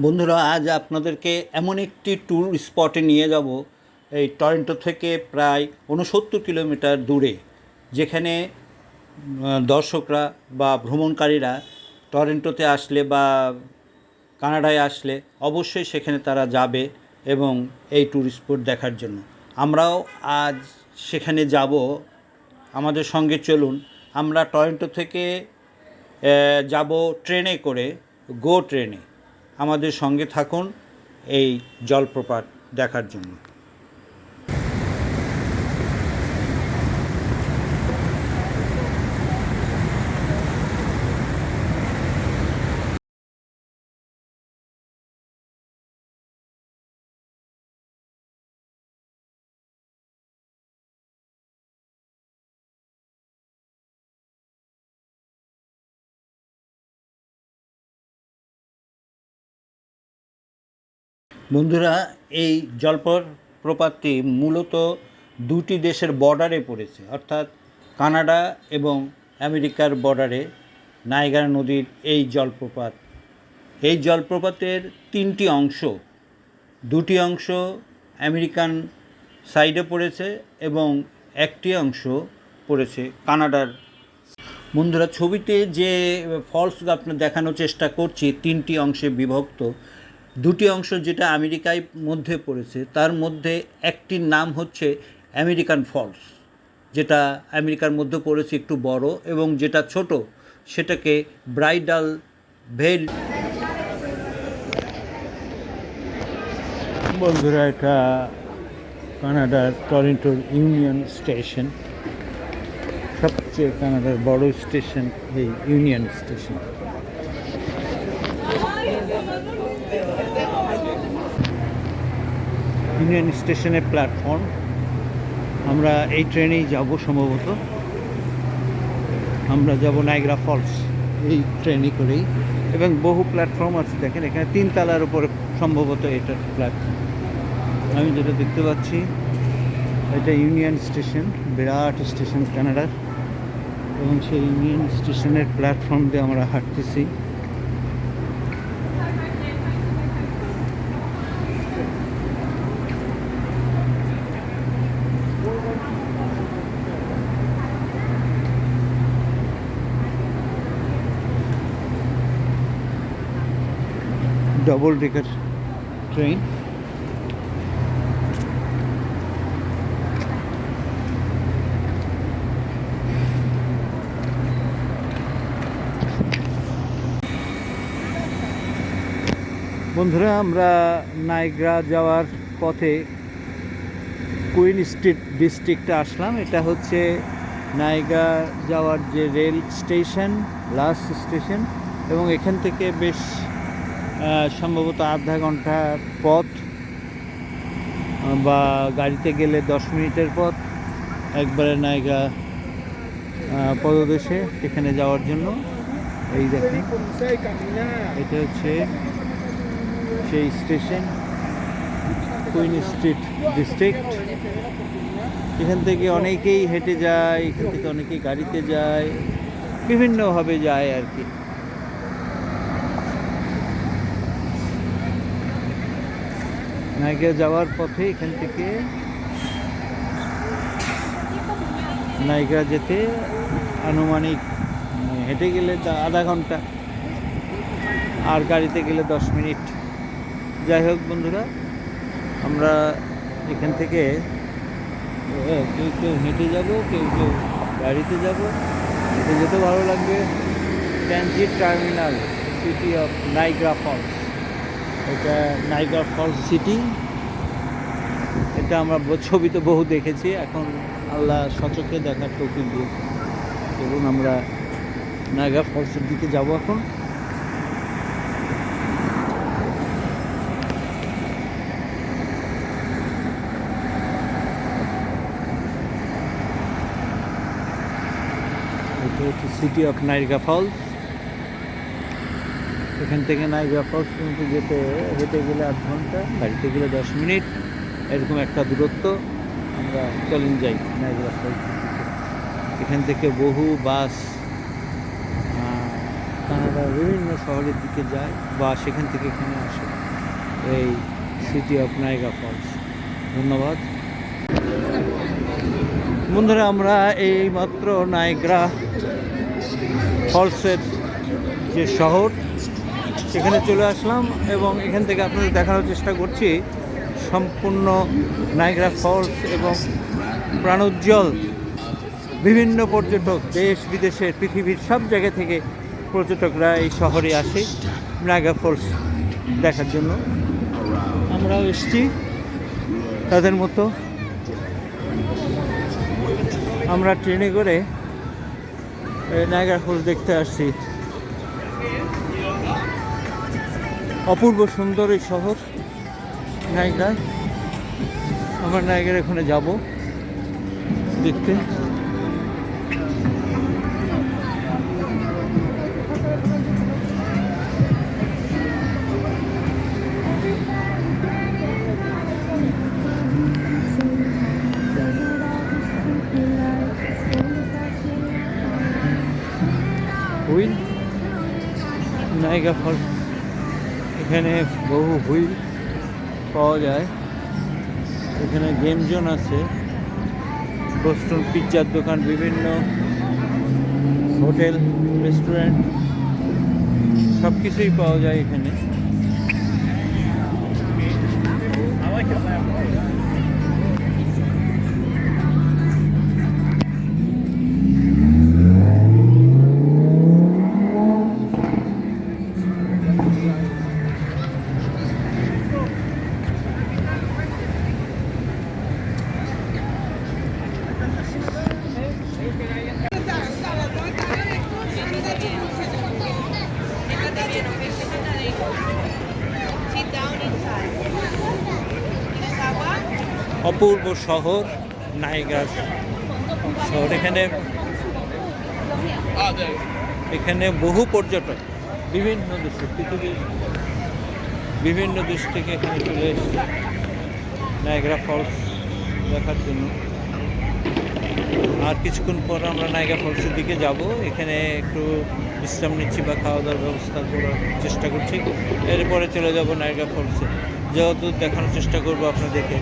বন্ধুরা, আজ আপনাদেরকে এমন একটি ট্যুর স্পটে নিয়ে যাব, এই টরেন্টো থেকে প্রায় উনসত্তর কিলোমিটার দূরে, যেখানে দর্শকরা বা ভ্রমণকারীরা টরেন্টোতে আসলে বা কানাডায় আসলে অবশ্যই সেখানে তারা যাবে এবং এই ট্যুর স্পট দেখার জন্য। আমরাও আজ সেখানে যাব। আমাদের সঙ্গে চলুন, আমরা টরেন্টো থেকে যাব ট্রেনে করে গো ট্রেনে। আমাদের সঙ্গে থাকুন এই জলপ্রপাত দেখার জন্য। বন্ধুরা, এই জলপ্রপাতটি মূলত দুটি দেশের বর্ডারে পড়েছে, অর্থাৎ কানাডা এবং আমেরিকার বর্ডারে নাইগার নদীর এই জলপ্রপাত। এই জলপ্রপাতের তিনটি অংশ, দুটি অংশ আমেরিকান সাইডে পড়েছে এবং একটি অংশ পড়েছে কানাডার। বন্ধুরা, ছবিতে যে ফলস আপনার দেখানোর চেষ্টা করছি, তিনটি অংশে বিভক্ত দুটি অংশ যেটা আমেরিকায় মধ্যে পড়েছে, তার মধ্যে একটির নাম হচ্ছে আমেরিকান ফলস, যেটা আমেরিকার মধ্যে পড়েছে একটু বড় এবং যেটা ছোট, সেটাকে ব্রাইডাল ভেল বন্ধুরা, এটা কানাডার টরেন্টোর ইউনিয়ন স্টেশন। সবচেয়ে কানাডার বড় স্টেশন, এই ইউনিয়ন স্টেশন। ইউনিয়ন স্টেশনের প্ল্যাটফর্ম। আমরা এই ট্রেনেই যাব সম্ভবত। আমরা যাব নাইগ্রা ফলস এই ট্রেনে করেই। এবং বহু প্ল্যাটফর্ম আছে, দেখেন, এখানে তিন তালার উপরে সম্ভবত এটা প্ল্যাটফর্ম। আমি যেটা দেখতে পাচ্ছি, এটা ইউনিয়ন স্টেশন, বিরাট স্টেশন, কানাডার। এবং সেই ইউনিয়ন স্টেশনের প্ল্যাটফর্ম দিয়ে আমরা হাঁটতেছি। ডবল ডেকার ট্রেন বন্ধুরা, আমরা নাইগ্রা যাওয়ার পথে কুইন স্ট্রিট ডিস্ট্রিক্টে আসলাম। এটা হচ্ছে নাইগা যাওয়ার যে রেল স্টেশন লাস্ট স্টেশন, এবং এখান থেকে বেশ সম্ভবত আধা ঘণ্টা পথ বা গাড়িতে গেলে দশ মিনিটের পথ একবারে আহ, পদদেশে এখানে যাওয়ার জন্য। এই দেখেন এটা হচ্ছে সেই স্টেশন কুইন স্ট্রিট ডিস্ট্রিক্ট। এখান থেকে অনেকেই হেঁটে যায় এখান থেকে অনেকেই গাড়িতে যায় বিভিন্নভাবে যায় আর কি। নাইগা যাওয়ার পথে এখান থেকে নাইগা যেতে আনুমানিক মানে হেঁটে গেলে আধা ঘণ্টা, আর গাড়িতে গেলে দশ মিনিট। যাই হোক বন্ধুরা, আমরা এখান থেকে কেউ কেউ হেঁটে যাব, কেউ কেউ গাড়িতে যাব। হেঁটে যেতে ভালো লাগবে। Transit terminal city of Niagara Falls এটা নাইগ্রা ফলস সিটি। এটা আমরা ছবি তো বহু দেখেছি, এখন আল্লাহ সচক্ষে দেখার তৌফিক দিয়েছে চলুন আমরা নাইগ্রা ফলসের দিকে যাব এখন। এটা হচ্ছে সিটি অফ নাইগা ফলস। এখান থেকে নাইগা ফলস কিন্তু যেতে হেঁটে গেলে আধ ঘণ্টা গাড়িতে গেলে দশ মিনিট। এরকম একটা দূরত্ব। আমরা চলেন যাই ফলস এখান থেকে বহু বাস কানাডার বিভিন্ন শহরের দিকে যায় বা সেখান থেকে এখানে আসে। এই সিটি অফ নাইগা ফলস ধন্যবাদ। বন্ধুরা, আমরা এই মাত্র নাইগ্রা ফলসের যে শহর সেখানে চলে আসলাম এবং এখান থেকে আপনাদের দেখানোর চেষ্টা করছি। সম্পূর্ণ নাইগ্রা ফলস এবং প্রাণোজ্জ্বল বিভিন্ন পর্যটক দেশ বিদেশের পৃথিবীর সব জায়গা থেকে পর্যটকরা এই শহরে আসে নাইগ্রা ফলস দেখার জন্য। আমরাও এসছি তাদের মতো। আমরা ট্রেনে করে নাইগ্রা ফলস দেখতে আসছি। অপূর্ব সুন্দর এই শহর নাইগ্রায় আমরা নাইগ্রার এখানে যাব দেখতে। নাইগা ফলস এখানে বহু হুইল পাওয়া যায়। এখানে গেম জোন আছে। বোস্টন পিৎজার দোকান, বিভিন্ন হোটেল, রেস্টুরেন্ট সব কিছুই পাওয়া যায় এখানে। শহর নাইগা শহর। এখানে এখানে বহু পর্যটক, বিভিন্ন দেশে, পৃথিবীর বিভিন্ন দেশ থেকে এখানে চলে এসেছে। নাইগ্রা ফলস দেখার জন্য। আর কিছুক্ষণ পর আমরা নাইগা ফলসের দিকে যাব। এখানে একটু বিশ্রাম নিচ্ছি বা খাওয়া দাওয়ার ব্যবস্থা করার চেষ্টা করছি। এরপরে চলে যাব নাইগা ফলসে। যেহেতু দেখানোর চেষ্টা করব আপনাদেরকে।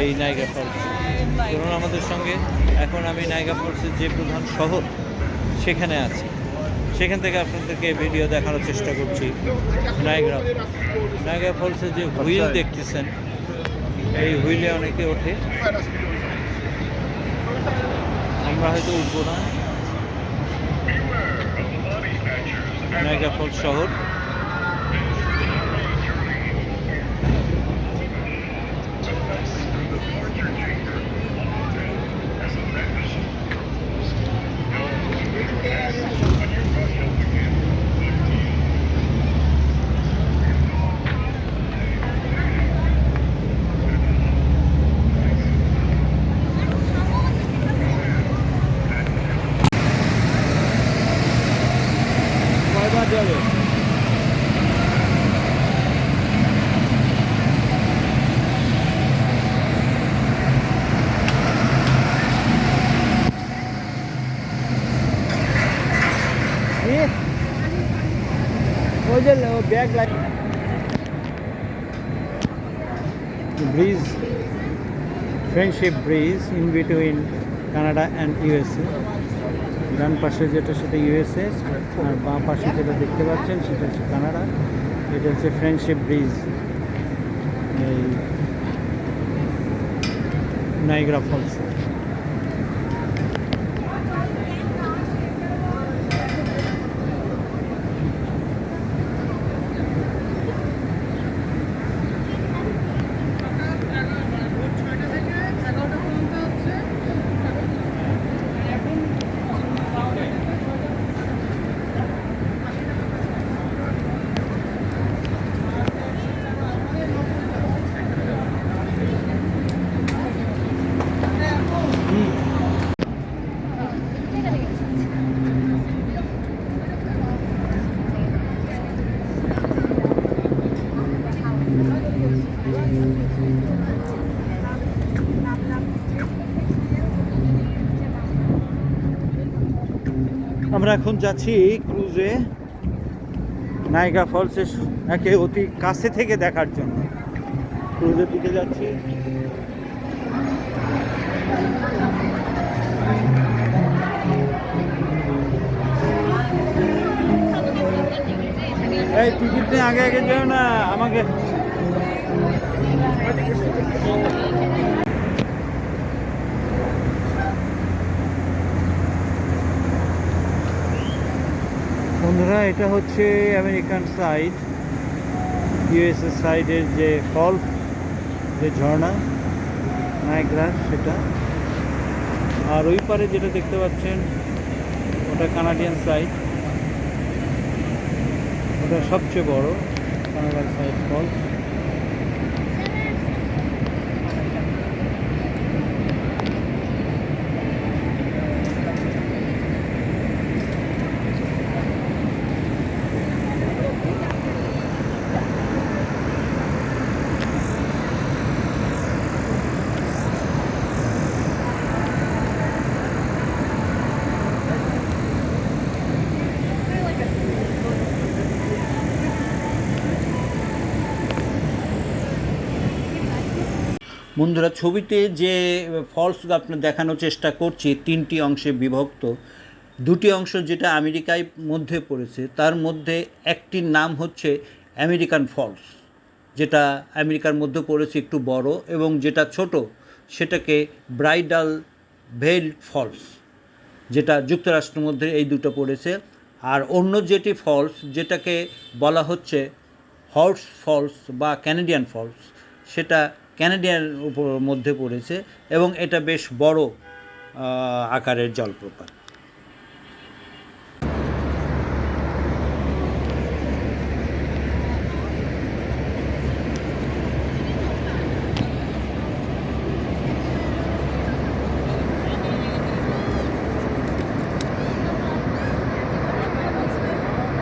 এই নাইগা ফলস ধরুন আমাদের সঙ্গে এখন আমি নাইগা ফলসের যে প্রধান শহর সেখানে আছি। সেখান থেকে আপনাদেরকে ভিডিও দেখানোর চেষ্টা করছি। নাইগ্রা নাইগ্রা ফলসের যে হুইল দেখতেছেন এই হুইলে অনেকে ওঠে। আমরা হয়তো উঠবো না। নাইগ্রা ফলস শহর কয়বার যাবে ওই যে bag bridge friendship bridge in between Canada and USA ডান পাশে যেটা সেটা ইউএসএ আর বাঁ পাশে যেটা দেখতে পাচ্ছেন সেটা হচ্ছে কানাডা এটা হচ্ছে ফ্রেন্ডশিপ ব্রিজ এই নাইগ্রা ফলস আমরা এখন যাচ্ছি ক্রুজে নায়িকা ফলসের একে অতি কাছে থেকে দেখার জন্য। ক্রুজের দিকে যাচ্ছি। এই টিকিট নিয়ে আগে আগে যাও না, আমাকে বন্ধুরা, এটা হচ্ছে আমেরিকান সাইড ইউএসএ সাইডের যে ফল যে ঝর্ণা নায়গ্রাস সেটা। আর ওই পারে যেটা দেখতে পাচ্ছেন, ওটা কানাডিয়ান সাইড ওটা সবচেয়ে বড় কানাডার সাইড ফলস বন্ধুরা, ছবিতে যে ফলস আপনার দেখানোর চেষ্টা করছি, তিনটি অংশে বিভক্ত। দুটি অংশ যেটা আমেরিকায় মধ্যে পড়েছে, তার মধ্যে একটির নাম হচ্ছে আমেরিকান ফলস যেটা আমেরিকার মধ্যে পড়েছে একটু বড় এবং যেটা ছোট, সেটাকে ব্রাইডাল ভেল ফলস যেটা যুক্তরাষ্ট্রের মধ্যে এই দুটো পড়েছে। আর অন্য যেটি ফলস যেটাকে বলা হচ্ছে হর্স ফলস বা ক্যানাডিয়ান ফলস সেটা ক্যানাডিয়ান উপর মধ্যে পড়েছে এবং এটা বেশ বড় আকারের জলপ্রপাত।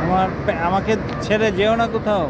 আমার আমাকে ছেড়ে যেও না কোথাও।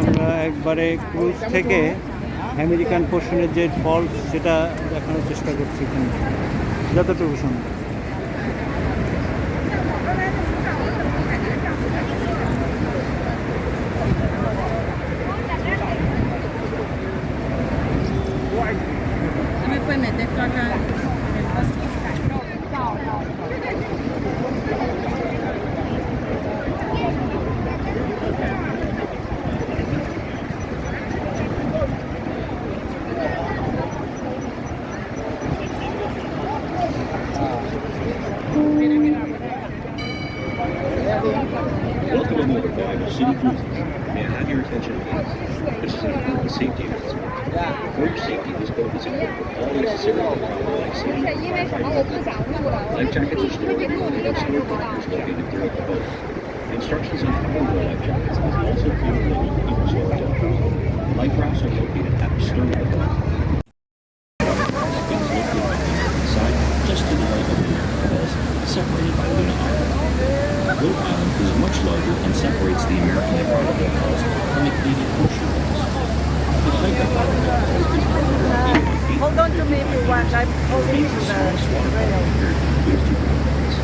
আমরা একবারে ক্রুজ থেকে আমেরিকান পোর্শনের যে ফল সেটা দেখানোর চেষ্টা করছি এখানে। যতটুকু সম্ভব। May I have your attention, please? This is an important safety announcement. For your safety, this boat is equipped with all necessary life safety. Life jackets are stored in the support lockers located throughout the boat. Instructions on how to wear life jackets is also clearly in the storage lockers. Life rafts are located at the stern of the boat. Is located on the side, just to the right of the Falls, separated by Luna Island. Goat Island is much larger and separates the American Nebraska Falls from the Canadian Horseshoe Falls. The height of Niagara Falls is 108 feet. Hold on to me if you want. I'm holding It's to the the smallest waterfall on Earth. Here's two components.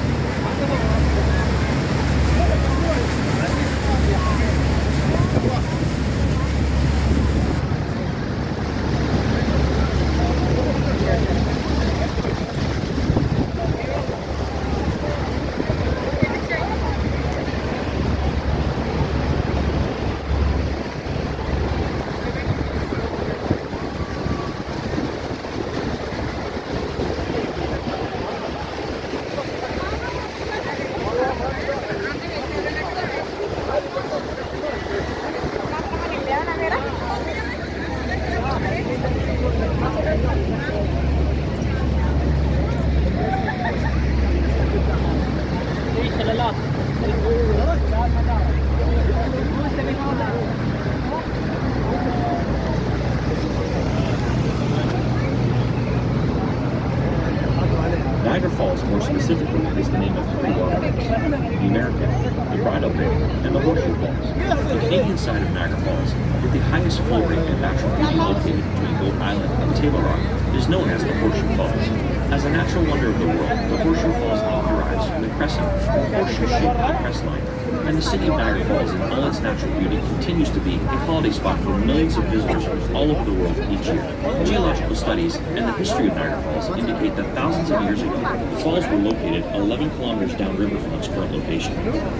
Niagara Falls, more specifically, is the name of three waterfalls, the American, the Bridal Veil, and the Horseshoe Falls. The Canadian side of Niagara Falls, with the highest flow rate and natural beauty located between Goat Island and Table Rock, is known as the Horseshoe Falls. As a natural wonder of the world, the Horseshoe Falls name derives from the crescent, horseshoe shape of the crest line, and the city of Niagara Falls in all its natural beauty continues to be a holiday spot for millions of visitors from all over the world each year. Geological studies and the history of Niagara Falls indicate that thousands of years ago, the falls were located 11 kilometers downriver from its current location.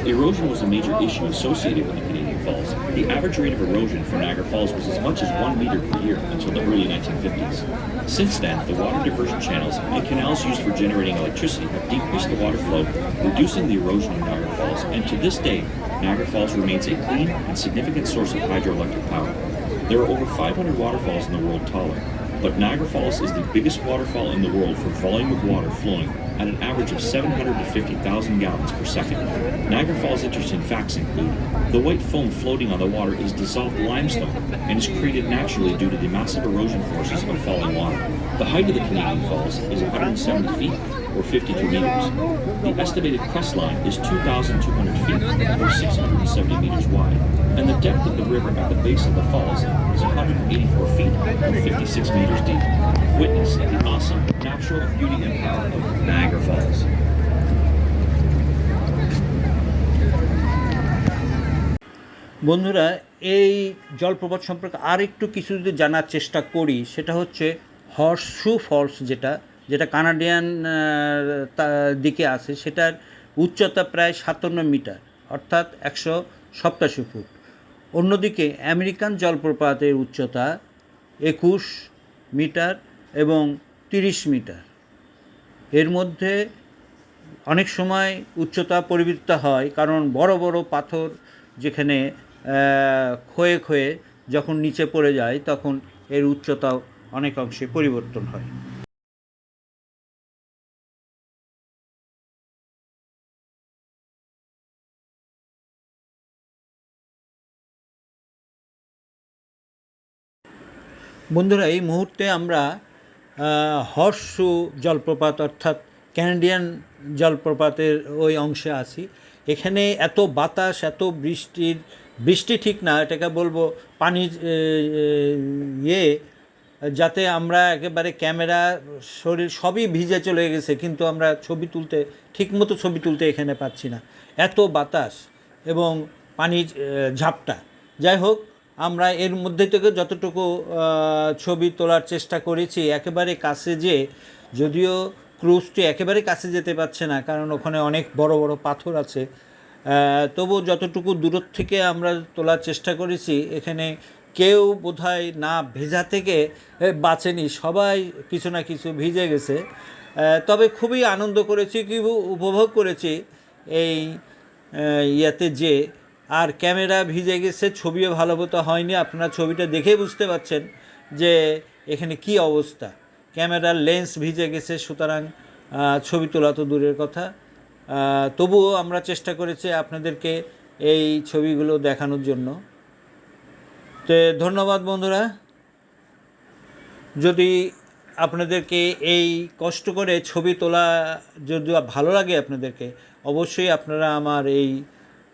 Erosion was a major issue associated with the Falls. The average rate of erosion for Niagara Falls was as much as one meter per year until the early 1950s. Since then, the water diversion channels and canals used for generating electricity have decreased the water flow, reducing the erosion of Niagara Falls, and to this day, Niagara Falls remains a clean and significant source of hydroelectric power. There are over 500 waterfalls in the world taller, but Niagara Falls is the biggest waterfall in the world for volume of water flowing at an average of 750,000 gallons per second. Niagara Falls' interesting facts include the white foam floating on the water is dissolved limestone and is created naturally due to the massive erosion forces of falling water. The height of the Canadian Falls is 170 feet or 52 meters. The estimated crest line is 2,200 feet or 670 meters wide, and the depth of the river at the base of the falls is 184 feet or 56 meters deep. Witness the awesome natural beauty and power of Niagara Falls. বন্ধুরা, এই জলপ্রপাত সম্পর্কে আর একটু কিছু যদি জানার চেষ্টা করি, সেটা হচ্ছে হর্সু ফলস যেটা যেটা কানাডিয়ান দিকে আছে, সেটার উচ্চতা প্রায় সাতান্ন মিটার, অর্থাৎ একশো সপ্তাশি ফুট অন্যদিকে আমেরিকান জলপ্রপাতের উচ্চতা একুশ মিটার এবং তিরিশ মিটার। এর মধ্যে অনেক সময় উচ্চতা পরিবৃত্ত হয় কারণ বড় বড় পাথর যেখানে ক্ষয়ে ক্ষয়ে যখন নিচে পড়ে যায় তখন এর উচ্চতাও অনেক অংশে পরিবর্তন হয়। বন্ধুরা, এই মুহূর্তে আমরা হর্ষু জলপ্রপাত অর্থাৎ ক্যানাডিয়ান জলপ্রপাতের ওই অংশে আছি। এখানে এত বাতাস এত বৃষ্টির বৃষ্টি ঠিক না এটাকে বলব এ, ইয়ে যাতে আমরা একেবারে ক্যামেরা শরীর সবই ভিজে চলে গেছে কিন্তু আমরা ছবি তুলতে ঠিকমতো ছবি তুলতে এখানে পাচ্ছি না। এত বাতাস এবং পানির ঝাপটা। যাই হোক আমরা এর মধ্যে থেকে যতটুকু ছবি তোলার চেষ্টা করেছি, একেবারে কাছে যে যদিও ক্রুজটি একেবারে কাছে যেতে পারছে না, কারণ ওখানে অনেক বড় বড় পাথর আছে তবু যতটুকু দূর থেকে আমরা তোলার চেষ্টা করেছি, এখানে কেউ বোধহয় না ভেজা থেকে বাঁচেনি, সবাই কিছু না কিছু ভিজে গেছে তবে খুবই আনন্দ করেছি কি উপভোগ করেছি, এই ইয়াতে যে আর ক্যামেরা ভিজে গেছে, ছবিও ভালো মতো হয়নি। আপনারা ছবিটা দেখে বুঝতে পারছেন যে এখানে কি অবস্থা। ক্যামেরার লেন্স ভিজে গেছে, সুতরাং ছবি তোলা তো দূরের কথা। তবুও আমরা চেষ্টা করেছি আপনাদেরকে এই ছবিগুলো দেখানোর জন্য। তো ধন্যবাদ বন্ধুরা। যদি আপনাদেরকে এই কষ্ট করে ছবি তোলা যদি ভালো লাগে আপনাদেরকে, অবশ্যই আপনারা আমার এই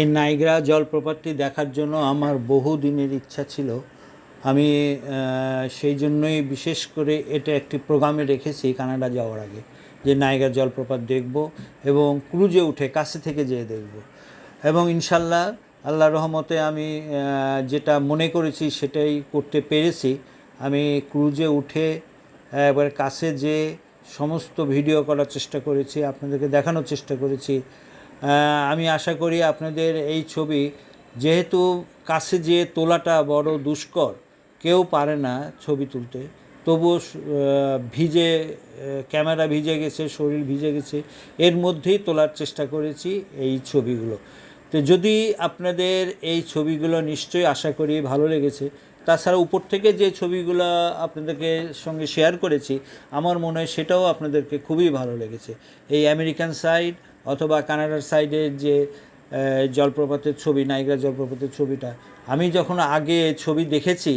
এই নাইগ্রা জলপ্রপাতটি দেখার জন্য আমার বহু দিনের ইচ্ছা ছিল। আমি সেই জন্যই বিশেষ করে এটা একটি প্রোগ্রামে রেখেছি কানাডা যাওয়ার আগে, যে নাইগ্রা জলপ্রপাত দেখব এবং ক্রুজে উঠে কাছে থেকে যেয়ে দেখব। এবং ইনশাল্লাহ, আল্লাহ রহমতে আমি যেটা মনে করেছি সেটাই করতে পেরেছি। আমি ক্রুজে উঠে একবার কাছে যে সমস্ত ভিডিও করার চেষ্টা করেছি, আপনাদেরকে দেখানোর চেষ্টা করেছি। আমি আশা করি আপনাদের এই ছবি, যেহেতু কাছে যে তোলাটা বড় দুষ্কর, কেউ পারে না ছবি তুলতে। তবুও ভিজে ক্যামেরা ভিজে গেছে, শরীর ভিজে গেছে, এর মধ্যেই তোলার চেষ্টা করেছি এই ছবিগুলো। তো যদি আপনাদের এই ছবিগুলো নিশ্চয়ই আশা করি ভালো লেগেছে, তাছাড়া উপর থেকে যে ছবিগুলো আপনাদেরকে সঙ্গে শেয়ার করেছি, আমার মনে হয় সেটাও আপনাদেরকে খুবই ভালো লেগেছে। এই আমেরিকান সাইড অথবা কানাডার সাইডের যে জলপ্রপাতের ছবি, নাইগ্রা জলপ্রপাতের ছবিটা, আমি যখন আগে ছবি দেখেছি,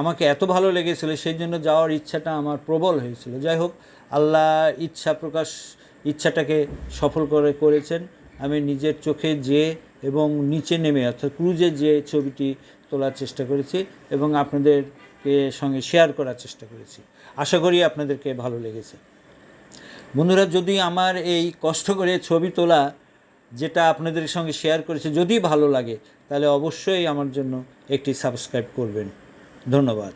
আমাকে এত ভালো লেগেছিল, সেই জন্য যাওয়ার ইচ্ছাটা আমার প্রবল হয়েছিল। যাই হোক, আল্লাহ ইচ্ছা প্রকাশ, ইচ্ছাটাকে সফল করে করেছেন। আমি নিজের চোখে যে এবং নিচে নেমে, অর্থাৎ ক্রুজে যে ছবিটি তোলার চেষ্টা করেছি এবং আপনাদেরকে সঙ্গে শেয়ার করার চেষ্টা করেছি। আশা করি আপনাদেরকে ভালো লেগেছে। বন্ধুরা, যদি আমার এই কষ্ট করে ছবি তোলা যেটা আপনাদের সঙ্গে শেয়ার করেছে যদি ভালো লাগে, তাহলে অবশ্যই আমার জন্য একটি সাবস্ক্রাইব করবেন। ধন্যবাদ।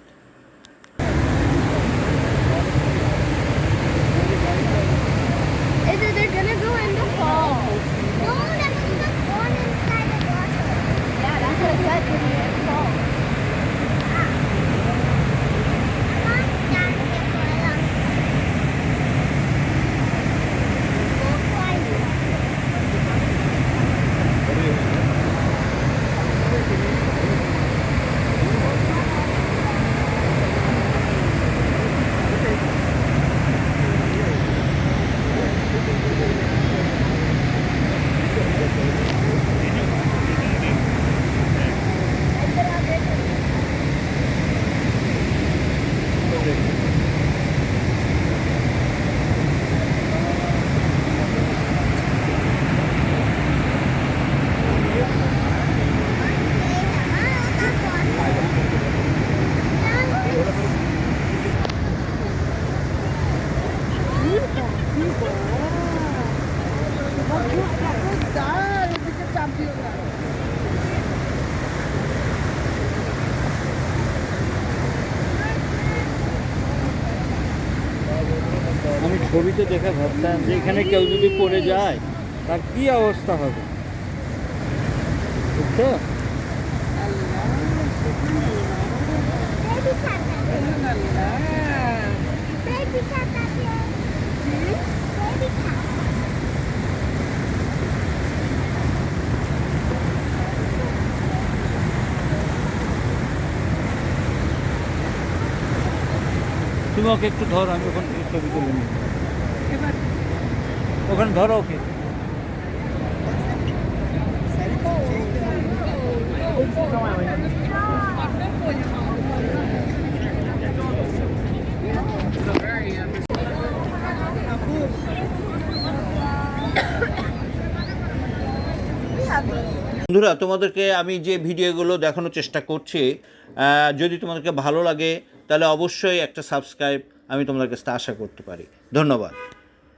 ছবিতে দেখে ভাবতাম যে এখানে কেউ যদি পড়ে যায়, তার কি অবস্থা হবে. তুমি ওকে একটু ধর, আমি ওখান থেকে ছবি তুলে নিই ওখানে ধরো ওকে। বন্ধুরা, তোমাদেরকে আমি যে ভিডিওগুলো দেখানোর চেষ্টা করছি যদি তোমাদেরকে ভালো লাগে, তাহলে অবশ্যই একটা সাবস্ক্রাইব আমি তোমাদের কাছে আশা করতে পারি। ধন্যবাদ।